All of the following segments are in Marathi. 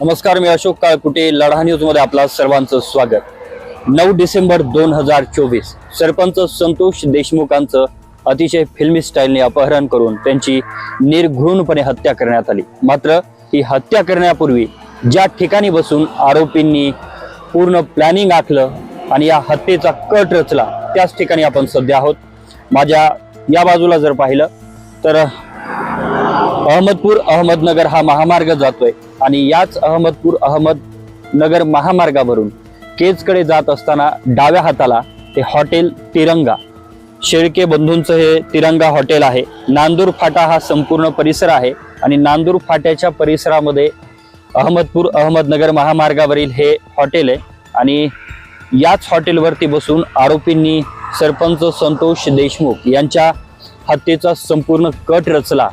नमस्कार मी अशोक काळकुटे लढा न्यूजमध्ये आपला सर्वांचं स्वागत. नऊ डिसेंबर दोन हजार चोवीस सरपंच संतोष देशमुखांचं अतिशय फिल्मी स्टाईलने अपहरण करून त्यांची निर्घृणपणे हत्या करण्यात आली. मात्र ही हत्या करण्यापूर्वी ज्या ठिकाणी बसून आरोपींनी पूर्ण प्लॅनिंग आखलं आणि या हत्येचा कट रचला त्याच ठिकाणी आपण सध्या आहोत. माझ्या या बाजूला जर पाहिलं तर अहमदपूर अहमदनगर हा महामार्ग जातोय आणि याच अहमदपूर अहमदनगर महामार्गावरून केजकडे जात असताना डाव्या हाताला ते हॉटेल तिरंगा. शेळके बंधूंचं हे तिरंगा हॉटेल आहे. नांदूर फाटा हा संपूर्ण परिसर आहे आणि नांदूर फाट्याच्या परिसरामध्ये अहमदपूर अहमदनगर महामार्गावरील हे हॉटेल आहे आणि याच हॉटेलवरती बसून आरोपींनी सरपंच संतोष देशमुख यांच्या हत्येचा संपूर्ण कट रचला.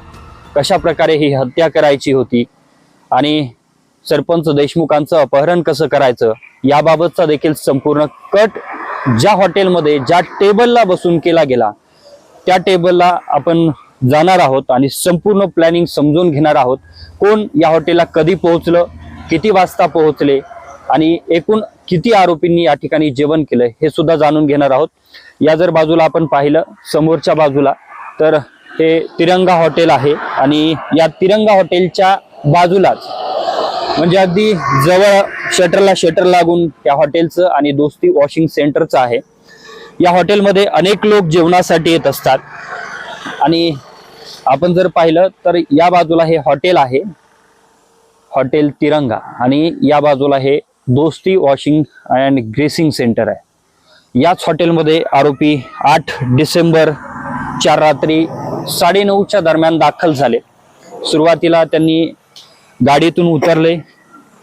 कशा प्रकारे ही हत्या करायची होती आणि सरपंच देशमुखांचं अपहरण कसं करायचं याबाबतचा देखील संपूर्ण कट ज्या हॉटेलमध्ये ज्या टेबलला बसून केला गेला त्या टेबलला आपण जाणार आहोत आणि संपूर्ण प्लॅनिंग समजून घेणार आहोत. कोण या हॉटेलला कधी पोहोचलं किती वाजता पोहोचले आणि एकूण किती आरोपींनी या ठिकाणी जेवण केलं हे सुद्धा जाणून घेणार आहोत. या जर बाजूला आपण पाहिलं समोरच्या बाजूला तर हे तिरंगा हॉटेल आहे आणि या तिरंगा हॉटेलच्या बाजूलाच म्हणजे अगदी जवळ शटरला शटर लागून या हॉटेलचं आणि दोस्ती वॉशिंग सेंटरचं आहे. या हॉटेलमध्ये अनेक लोक जेवणासाठी येत असतात. आणि आपण जर पाहिलं तर या बाजूला हे हॉटेल आहे. हॉटेल तिरंगा आणि या बाजूला हे दोस्ती वॉशिंग अँड ग्रेसिंग सेंटर आहे. याच हॉटेलमध्ये आरोपी आठ डिसेंबर चार रात्री साडेनऊच्या दरम्यान दाखल झाले. सुरुवातीला त्यांनी गाडीतून उतरले.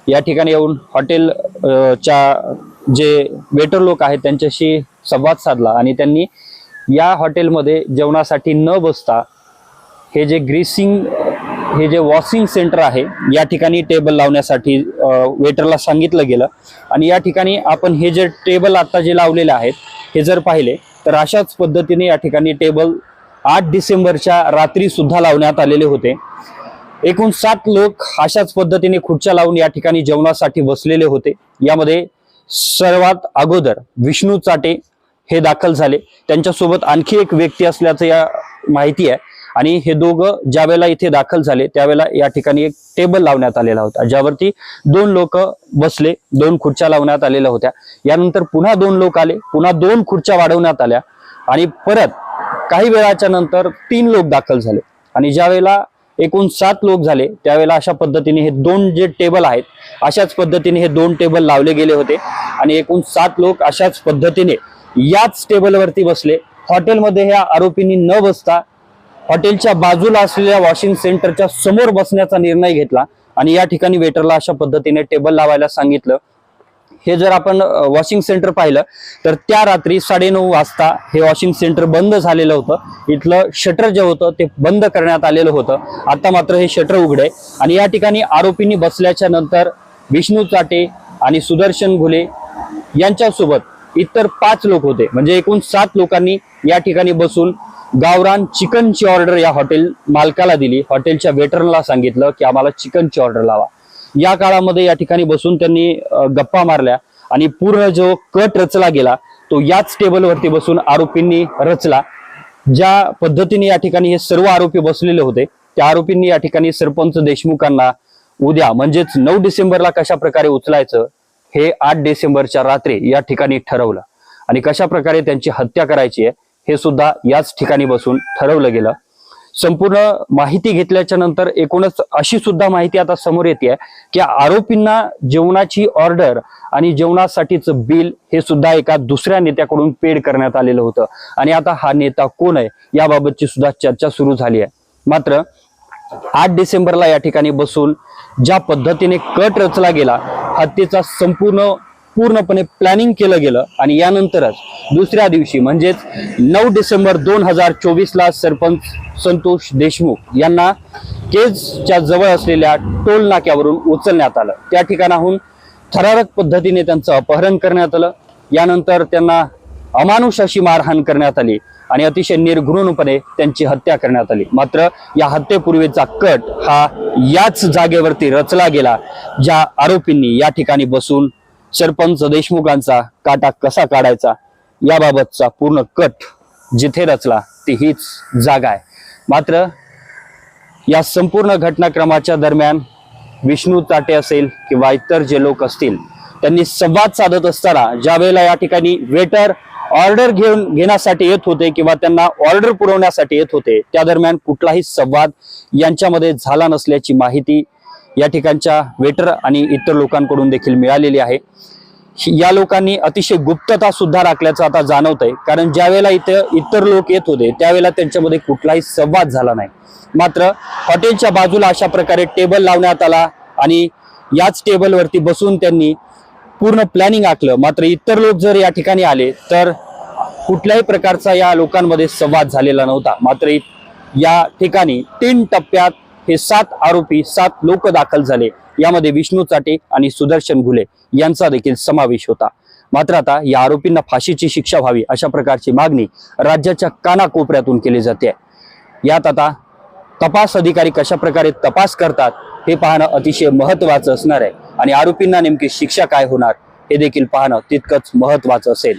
या ठिकाणी येऊन हॉटेल च्या जे वेटर लोक आहेत त्यांच्याशी संवाद साधला आणि त्यांनी या हॉटेलमध्ये जेवणासाठी न बसता हे जे ग्रीसिंग हे जे वॉशिंग सेंटर आहे या ठिकाणी टेबल लावण्यासाठी वेटरला सांगितलं गेलं. आणि या ठिकाणी आपण हे जे टेबल आता जे लावलेले आहेत हे जर पाहिले तर अशाच पद्धतीने या ठिकाणी टेबल आठ डिसेंबरच्या रात्री सुद्धा लावण्यात आलेले होते. एकूण सात लोक अशाच पद्धतीने खुर्च्या लावून या ठिकाणी जेवणासाठी बसलेले होते. यामध्ये सर्वात अगोदर विष्णू चाटे हे दाखल झाले. त्यांच्यासोबत आणखी एक व्यक्ती असल्याचं या माहिती आहे. आणि हे दोघं ज्यावेळेला इथे दाखल झाले त्यावेळेला या ठिकाणी एक टेबल लावण्यात आलेला होता ज्यावरती दोन लोक बसले दोन खुर्च्या लावण्यात आलेल्या होत्या. यानंतर पुन्हा दोन लोक आले पुन्हा दोन खुर्च्या वाढवण्यात आल्या आणि परत काही वेळाच्या नंतर तीन लोक दाखल झाले. आणि ज्या वेळेला एकूण सात लोक झाले त्यावेळेला अशा पद्धतीने हे दोन जे टेबल आहेत अशाच पद्धतीने हे दोन टेबल लावले गेले होते. आणि एकूण सात लोक अशाच पद्धतीने याच टेबलवरती बसले. हॉटेलमध्ये ह्या आरोपींनी न बसता हॉटेलच्या बाजूला असलेल्या वॉशिंग सेंटरच्या समोर बसण्याचा निर्णय घेतला. आणि या ठिकाणी वेटरला अशा पद्धतीने टेबल लावायला सांगितलं. हे जर आपण वॉशिंग सेंटर पाहिलं तर त्या रात्री साडेनऊ वाजता हे वॉशिंग सेंटर बंद झालेलं होतं. इथलं शटर जे होतं ते बंद करण्यात आलेलं होतं. आता मात्र हे शटर उघडे आणि या ठिकाणी आरोपींनी बसल्याच्या नंतर विष्णू चाटे आणि सुदर्शन घुले यांच्यासोबत इतर पाच लोक होते. म्हणजे एकूण सात लोकांनी या ठिकाणी बसून गावरान चिकनची ऑर्डर या हॉटेल मालकाला दिली. हॉटेलच्या वेटरला सांगितलं की आम्हाला चिकनची ऑर्डर लावा. या काळामध्ये या ठिकाणी बसून त्यांनी गप्पा मारल्या आणि पूर्ण जो कट रचला गेला तो याच टेबलवरती बसून आरोपींनी रचला. ज्या पद्धतीने या ठिकाणी हे सर्व आरोपी बसलेले होते त्या आरोपींनी या ठिकाणी सरपंच देशमुखांना उद्या म्हणजेच नऊ डिसेंबरला कशा प्रकारे उचलायचं हे आठ डिसेंबरच्या रात्री या ठिकाणी ठरवलं. आणि कशा प्रकारे त्यांची हत्या करायची आहे हे सुद्धा याच ठिकाणी बसून ठरवलं गेलं. संपूर्ण माहिती घेतल्याच्या नंतर एकूणच अशी सुद्धा माहिती आता समोर येते की आरोपींना जेवणाची ऑर्डर आणि जेवणासाठीचं बिल हे सुद्धा एका दुसऱ्या नेत्याकडून पेड करण्यात आलेलं होतं. आणि आता हा नेता कोण आहे याबाबतची सुद्धा चर्चा सुरू झाली आहे. मात्र आठ डिसेंबरला या ठिकाणी बसून ज्या पद्धतीने कट रचला गेला हत्येचा संपूर्ण पूर्णपणे प्लॅनिंग केलं गेलं आणि यानंतरच दुसऱ्या दिवशी म्हणजेच नऊ डिसेंबर दोन हजार चोवीसला सरपंच संतोष देशमुख यांना केजच्या जवळ असलेल्या टोल नाक्यावरून उचलण्यात आलं. त्या ठिकाणाहून थरारक पद्धतीने त्यांचं अपहरण करण्यात आलं. यानंतर त्यांना अमानुष अशी मारहाण करण्यात आली आणि अतिशय निर्घृणपणे त्यांची हत्या करण्यात आली. मात्र या हत्येपूर्वीचा कट हा याच जागेवरती रचला गेला ज्या आरोपींनी या ठिकाणी बसून सरपंच देशमुखांचा काटा कसा काढायचा याबाबतचा पूर्ण कट जिथे रचला ती हीच जागा आहे. मात्र या संपूर्ण घटनाक्रमाच्या दरम्यान विष्णू ताटे असेल किंवा इतर जे लोक असतील त्यांनी संवाद साधत असताना ज्या वेळेला या ठिकाणी वेटर ऑर्डर घेऊन घेण्यासाठी येत होते किंवा त्यांना ऑर्डर पुरवण्यासाठी येत होते त्या दरम्यान कुठलाही संवाद यांच्यामध्ये झाला नसल्याची माहिती या ठिकाणच्या वेटर आणि इतर लोकांकडून देखील मिळालेली आहे. या लोकांनी अतिशय गुप्तता सुद्धा राखल्याचं आता जाणवत आहे कारण ज्यावेळेला इथं इतर लोक येत होते त्यावेळेला त्यांच्यामध्ये कुठलाही संवाद झाला नाही. मात्र हॉटेलच्या बाजूला अशा प्रकारे टेबल लावण्यात आला आणि याच टेबलवरती बसून त्यांनी पूर्ण प्लॅनिंग आखलं. मात्र इतर लोक जर या ठिकाणी आले तर कुठल्याही प्रकारचा या लोकांमध्ये संवाद झालेला नव्हता. मात्र या ठिकाणी तीन टप्प्यात हे सात आरोपी सात लोक दाखल झाले. यामध्ये विष्णू चाटे आणि सुदर्शन घुले यांचा देखील समावेश होता. मात्र आता या आरोपींना फाशीची शिक्षा व्हावी अशा प्रकारची मागणी राज्याच्या कानाकोपऱ्यातून केली जाते. यात आता तपास अधिकारी कशा प्रकारे तपास करतात हे पाहणं अतिशय महत्वाचं असणार आहे. आणि आरोपींना नेमकी शिक्षा काय होणार हे देखील पाहणं तितकंच महत्वाचं असेल.